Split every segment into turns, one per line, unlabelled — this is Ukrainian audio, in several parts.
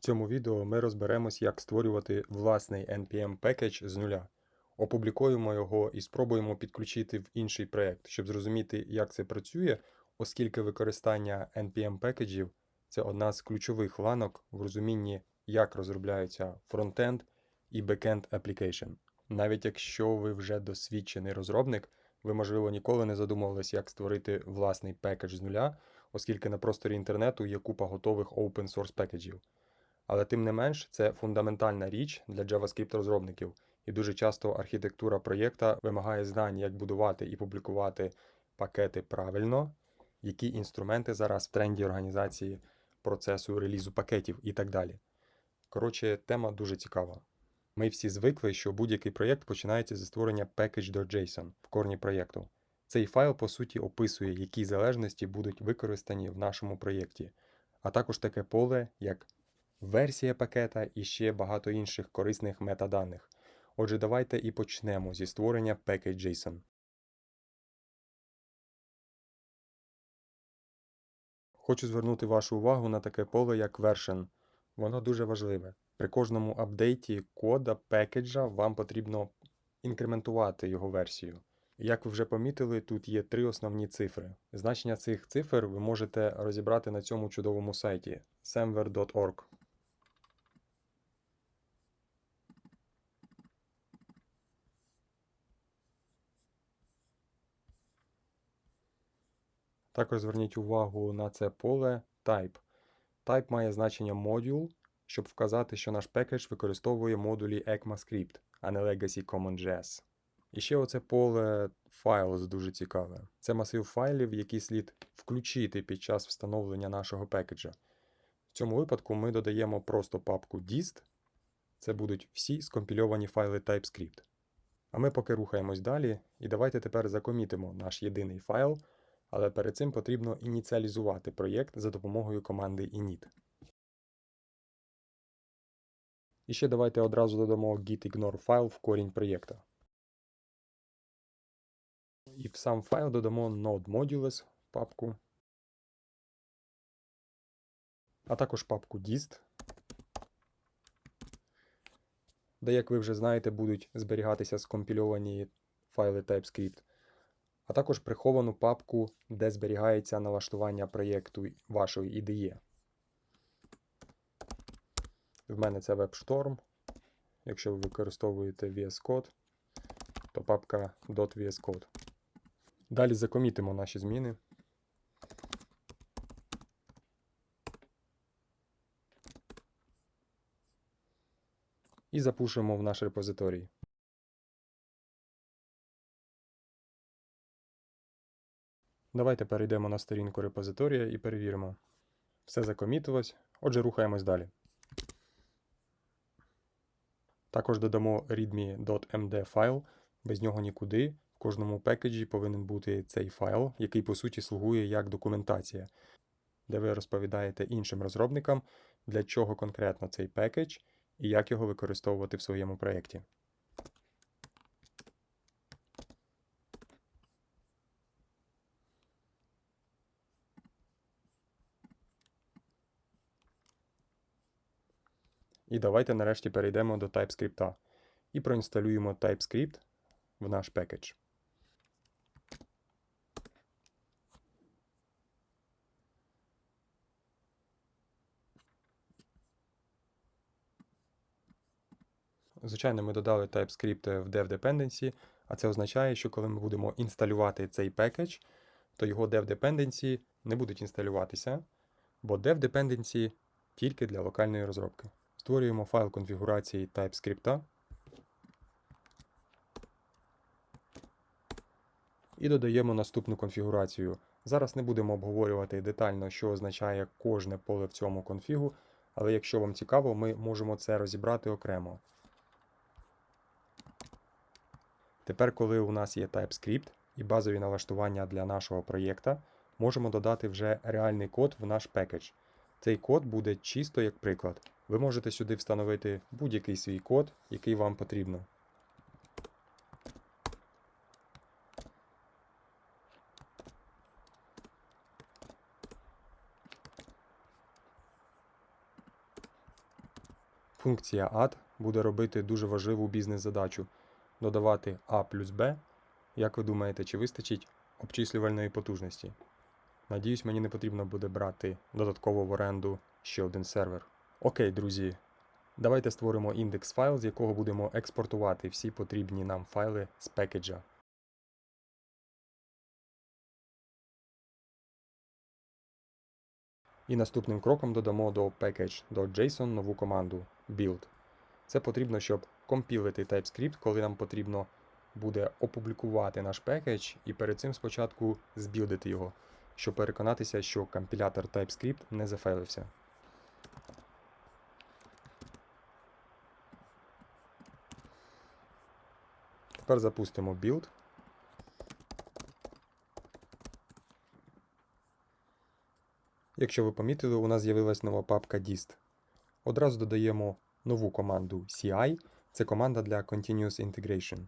В цьому відео ми розберемось, як створювати власний NPM пекедж з нуля. Опублікуємо його і спробуємо підключити в інший проєкт, щоб зрозуміти, як це працює, оскільки використання NPM пекеджів це одна з ключових ланок в розумінні, як розробляються фронтенд і бекенд application. Навіть якщо ви вже досвідчений розробник, ви, можливо, ніколи не задумувались, як створити власний пекедж з нуля, оскільки на просторі інтернету є купа готових open source пекеджів. Але тим не менш, це фундаментальна річ для JavaScript розробників, і дуже часто архітектура проєкта вимагає знань, як будувати і публікувати пакети правильно, які інструменти зараз в тренді організації процесу релізу пакетів і так далі. Коротше, тема дуже цікава. Ми всі звикли, що будь-який проєкт починається зі створення package.json в корні проєкту. Цей файл, по суті, описує, які залежності будуть використані в нашому проєкті, а також таке поле, як версія пакета і ще багато інших корисних метаданих. Отже, давайте і почнемо зі створення package.json. Хочу звернути вашу увагу на таке поле, як version. Воно дуже важливе. При кожному апдейті кода пекеджа вам потрібно інкрементувати його версію. Як ви вже помітили, тут є три основні цифри. Значення цих цифр ви можете розібрати на цьому чудовому сайті semver.org. Також зверніть увагу на це поле Type. Type має значення module, щоб вказати, що наш пекедж використовує модулі ECMAScript, а не Legacy CommonJS. І ще оце поле Files дуже цікаве. Це масив файлів, які слід включити під час встановлення нашого пекеджа. В цьому випадку ми додаємо просто папку dist. Це будуть всі скомпільовані файли TypeScript. А ми поки рухаємось далі, і давайте тепер закомітимо наш єдиний файл, але перед цим потрібно ініціалізувати проєкт за допомогою команди init. І ще давайте одразу додамо gitignore файл в корінь проєкта. І в сам файл додамо node modules папку, а також папку dist, де, як ви вже знаєте, будуть зберігатися скомпільовані файли TypeScript, а також приховану папку, де зберігається налаштування проєкту вашої IDE. В мене це WebStorm. Якщо ви використовуєте VS Code, то папка .vs Code. Далі закомітимо наші зміни. І запушимо в наш репозиторій. Давайте перейдемо на сторінку репозиторія і перевіримо. Все закомітилось. Отже, рухаємось далі. Також додамо readme.md файл, без нього нікуди. В кожному пекеджі повинен бути цей файл, який по суті слугує як документація, де ви розповідаєте іншим розробникам, для чого конкретно цей пекедж і як його використовувати в своєму проєкті. І давайте нарешті перейдемо до TypeScript і проінсталюємо TypeScript в наш пекедж. Звичайно, ми додали TypeScript в Dev Dependency, а це означає, що коли ми будемо інсталювати цей пекедж, то його Dev Dependency не будуть інсталюватися, бо Dev Dependency тільки для локальної розробки. Створюємо файл конфігурації TypeScript і додаємо наступну конфігурацію. Зараз не будемо обговорювати детально, що означає кожне поле в цьому конфігу, але якщо вам цікаво, ми можемо це розібрати окремо. Тепер, коли у нас є TypeScript і базові налаштування для нашого проєкта, можемо додати вже реальний код в наш пекедж. Цей код буде чисто як приклад. Ви можете сюди встановити будь-який свій код, який вам потрібно. Функція add буде робити дуже важливу бізнес-задачу додавати A плюс B. Як ви думаєте, чи вистачить обчислювальної потужності? Надіюсь, мені не потрібно буде брати додатково в оренду ще один сервер. Окей, друзі, давайте створимо індекс файл, з якого будемо експортувати всі потрібні нам файли з пекеджа. І наступним кроком додамо до package.json нову команду build. Це потрібно, щоб компілити TypeScript, коли нам потрібно буде опублікувати наш пекедж, і перед цим спочатку збілдити його, щоб переконатися, що компілятор TypeScript не зафейлився. Тепер запустимо build. Якщо ви помітили, у нас з'явилась нова папка dist. Одразу додаємо нову команду CI. Це команда для Continuous Integration.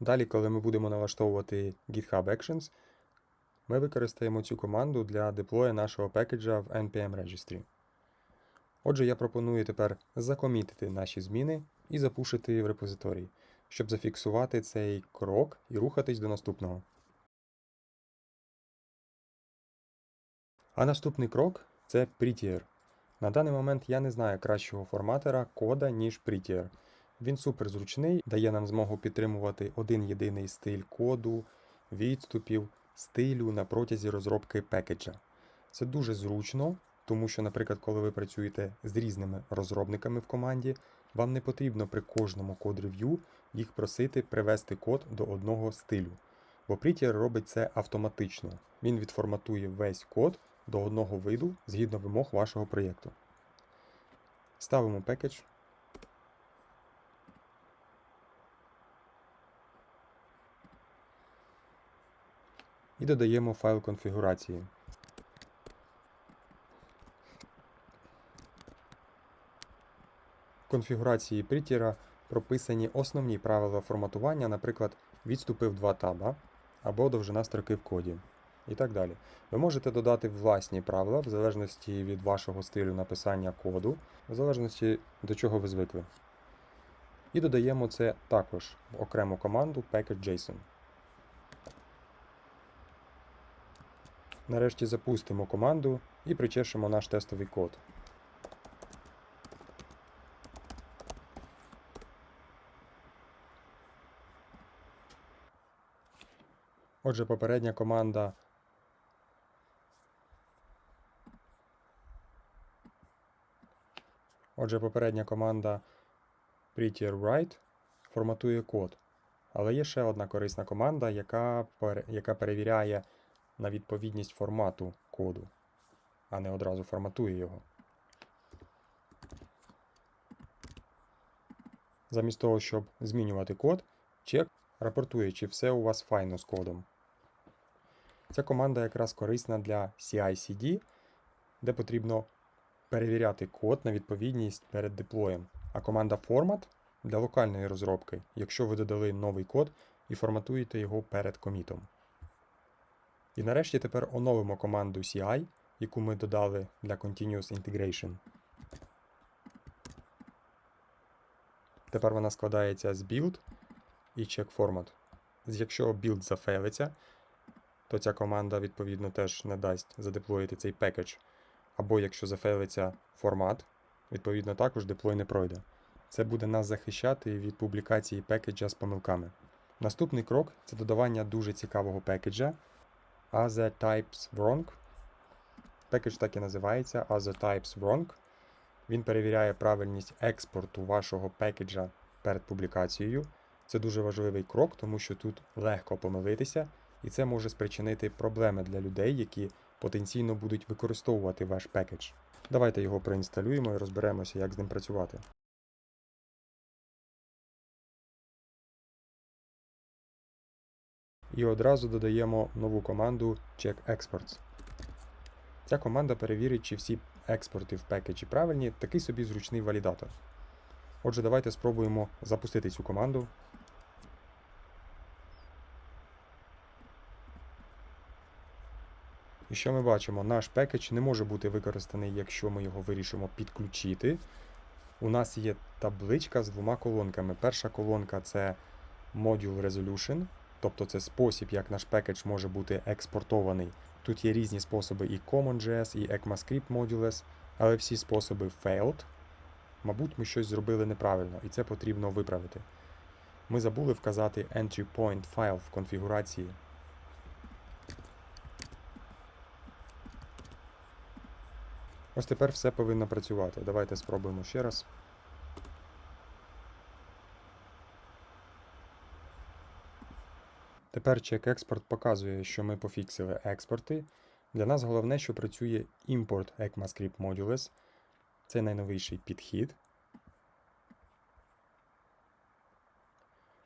Далі, коли ми будемо налаштовувати GitHub Actions, ми використаємо цю команду для деплою нашого пекеджа в npm Registry. Отже, я пропоную тепер закомітити наші зміни і запушити в репозиторій, щоб зафіксувати цей крок і рухатись до наступного. А наступний крок це Prettier. На даний момент я не знаю кращого форматора кода, ніж Prettier. Він супер зручний, дає нам змогу підтримувати один єдиний стиль коду, відступів, стилю на протязі розробки пекеджа. Це дуже зручно, тому що, наприклад, коли ви працюєте з різними розробниками в команді, вам не потрібно при кожному код-рев'ю їх просити привести код до одного стилю. Бо Prettier робить це автоматично. Він відформатує весь код до одного виду згідно вимог вашого проєкту. Ставимо пекедж. І додаємо файл конфігурації. В конфігурації Prettier прописані основні правила форматування, наприклад, відступи в два таба або довжина строки в коді і так далі. Ви можете додати власні правила в залежності від вашого стилю написання коду, в залежності до чого ви звикли. І додаємо це також в окрему команду package.json. Нарешті запустимо команду і причешемо наш тестовий код. Отже, попередня команда Отже, попередня команда Prettier Write форматує код. Але є ще одна корисна команда, яка, яка перевіряє на відповідність формату коду, а не одразу форматує його. Замість того, щоб змінювати код, чек рапортує, чи все у вас файно з кодом. Ця команда якраз корисна для CI-CD, де потрібно перевіряти код на відповідність перед деплоєм. А команда Format для локальної розробки, якщо ви додали новий код і форматуєте його перед комітом. І нарешті тепер оновимо команду CI, яку ми додали для Continuous Integration. Тепер вона складається з build і check format. Якщо build зафейлиться, то ця команда відповідно теж не дасть задеплоїти цей пекедж. Або якщо зафейлиться формат, відповідно також деплой не пройде. Це буде нас захищати від публікації пекеджа з помилками. Наступний крок це додавання дуже цікавого пекеджа Other Types Wrong. Пекедж так і називається Other Types Wrong. Він перевіряє правильність експорту вашого пекеджа перед публікацією. Це дуже важливий крок, тому що тут легко помилитися, і це може спричинити проблеми для людей, які потенційно будуть використовувати ваш пекедж. Давайте його проінсталюємо і розберемося, як з ним працювати. І одразу додаємо нову команду Check Exports. Ця команда перевірить, чи всі експорти в пекеджі правильні, такий собі зручний валідатор. Отже, давайте спробуємо запустити цю команду. І що ми бачимо? Наш пекедж не може бути використаний, якщо ми його вирішимо підключити. У нас є табличка з двома колонками. Перша колонка це Module Resolution, тобто це спосіб, як наш пекедж може бути експортований. Тут є різні способи і CommonJS, і ECMAScript Modules, але всі способи failed. Мабуть, ми щось зробили неправильно, і це потрібно виправити. Ми забули вказати entry point file в конфігурації. Ось тепер все повинно працювати. Давайте спробуємо ще раз. Тепер чек експорт показує, що ми пофіксили експорти. Для нас головне, що працює import ECMAScript modules. Це найновіший підхід.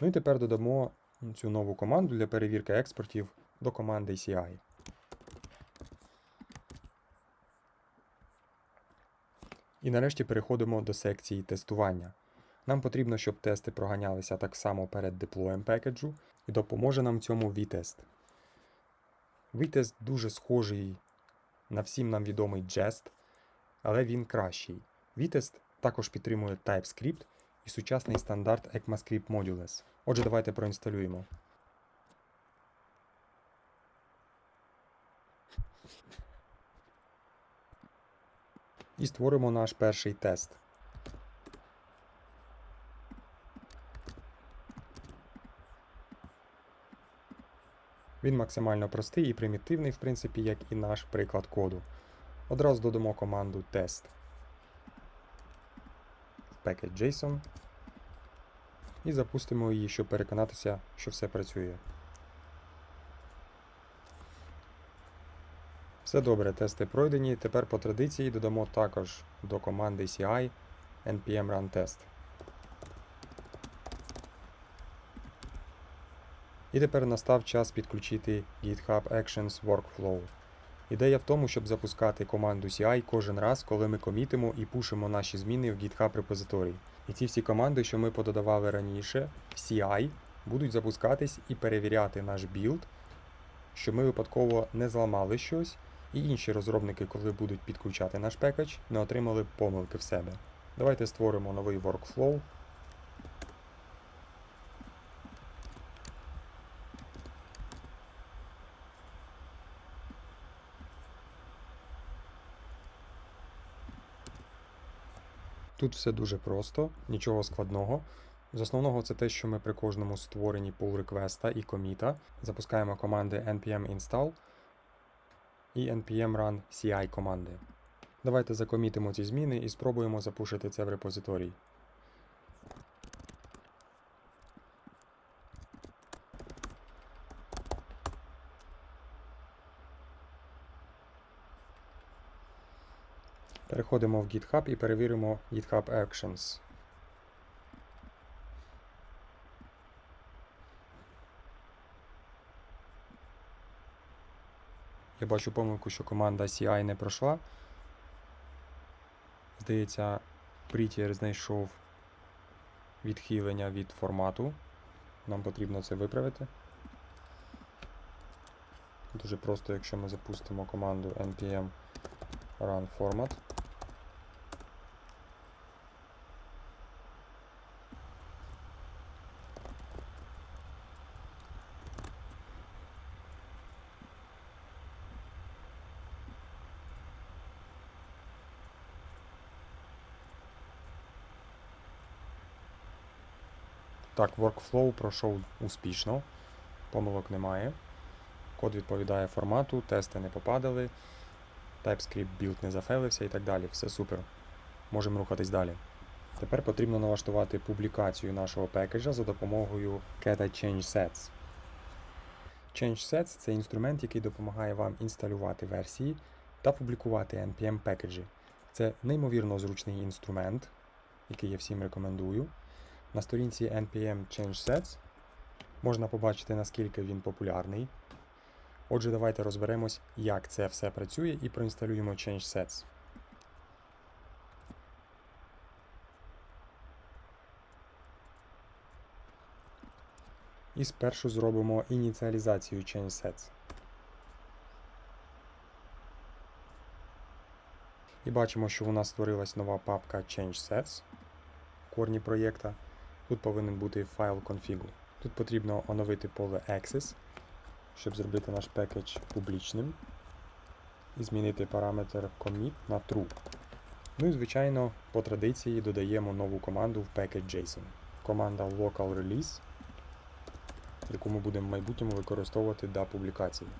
Ну і тепер додамо цю нову команду для перевірки експортів до команди CI. І нарешті переходимо до секції тестування. Нам потрібно, щоб тести проганялися так само перед деплоєм пекеджу, і допоможе нам в цьому VTest. VTest дуже схожий на всім нам відомий Jest, але він кращий. VTest також підтримує TypeScript і сучасний стандарт ECMAScript Modules. Отже, давайте проінсталюємо. І створимо наш перший тест. Він максимально простий і примітивний, в принципі, як і наш приклад коду. Одразу додамо команду test package.json і запустимо її, щоб переконатися, що все працює. Все добре, тести пройдені. Тепер по традиції додамо також до команди CI npm run test. І тепер настав час підключити GitHub Actions Workflow. Ідея в тому, щоб запускати команду CI кожен раз, коли ми комітимо і пушимо наші зміни в GitHub репозиторій. І ці всі команди, що ми пододавали раніше, в CI, будуть запускатись і перевіряти наш білд, щоб ми випадково не зламали щось, і інші розробники, коли будуть підключати наш пекедж, не отримали помилки в себе. Давайте створимо новий workflow. Тут все дуже просто, нічого складного. З основного це те, що ми при кожному створенні pull реквеста і коміта запускаємо команди npm install і npm run CI команди. Давайте закомітимо ці зміни і спробуємо запушити це в репозиторій. Переходимо в GitHub і перевіримо GitHub Actions. Я бачу помилку, що команда CI не пройшла. Здається, Prettier знайшов відхилення від формату. Нам потрібно це виправити. Дуже просто, якщо ми запустимо команду npm run format. Так, workflow пройшов успішно, помилок немає. Код відповідає формату, тести не попадали, TypeScript build не зафейлився і так далі. Все супер. Можемо рухатись далі. Тепер потрібно налаштувати публікацію нашого пекеджа за допомогою Keta Change Sets. Change Sets це інструмент, який допомагає вам інсталювати версії та публікувати NPM пекеджі. Це неймовірно зручний інструмент, який я всім рекомендую. На сторінці NPM Change Sets можна побачити, наскільки він популярний. Отже, давайте розберемось, як це все працює, і проінсталюємо Change Sets. І спершу зробимо ініціалізацію Change Sets. І бачимо, що у нас створилась нова папка ChangeSets в корні проєкта. Тут повинен бути файл config. Тут потрібно оновити поле Access, щоб зробити наш пекедж публічним. І змінити параметр commit на true. Ну і звичайно, по традиції додаємо нову команду в package JSON. Команда local release, яку ми будемо в майбутньому використовувати для публікації.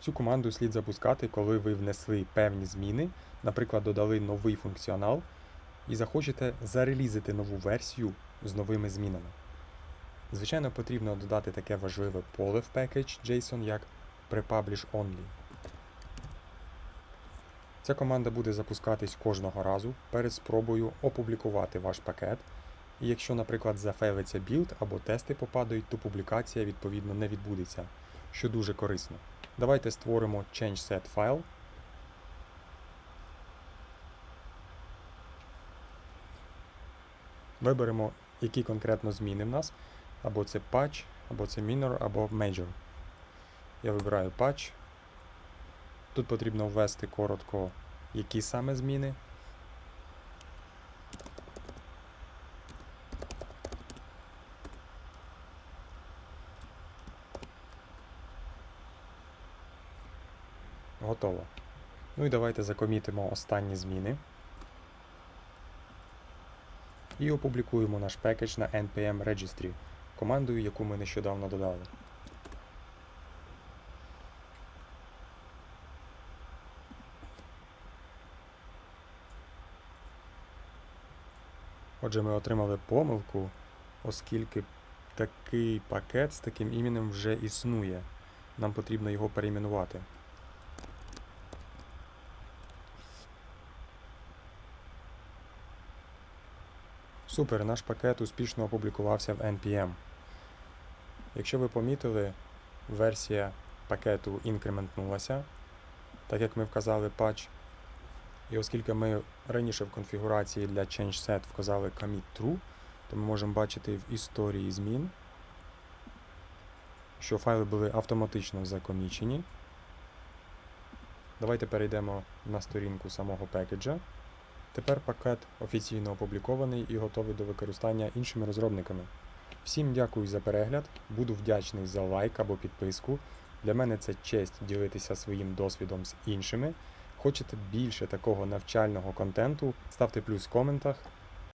Цю команду слід запускати, коли ви внесли певні зміни, наприклад, додали новий функціонал і захочете зарелізити нову версію з новими змінами. Звичайно, потрібно додати таке важливе поле в package JSON, як prepublish only. Ця команда буде запускатись кожного разу перед спробою опублікувати ваш пакет. І якщо, наприклад, зафейлиться білд або тести попадають, то публікація відповідно не відбудеться, що дуже корисно. Давайте створимо ChangeSet файл. Виберемо, які конкретно зміни в нас. Або це patch, або це minor, або major. Я вибираю patch. Тут потрібно ввести коротко, які саме зміни. Готово. Ну і давайте закомітимо останні зміни. І опублікуємо наш пекедж на npm Registry, командою, яку ми нещодавно додали. Отже, ми отримали помилку, оскільки такий пакет з таким іменем вже існує. Нам потрібно його перейменувати. Супер, наш пакет успішно опублікувався в NPM. Якщо ви помітили, версія пакету інкрементнулася, так як ми вказали patch. І оскільки ми раніше в конфігурації для ChangeSet вказали commit true, то ми можемо бачити в історії змін, що файли були автоматично закомічені. Давайте перейдемо на сторінку самого пекеджа. Тепер пакет офіційно опублікований і готовий до використання іншими розробниками. Всім дякую за перегляд, буду вдячний за лайк або підписку. Для мене це честь ділитися своїм досвідом з іншими. Хочете більше такого навчального контенту, ставте плюс в коментах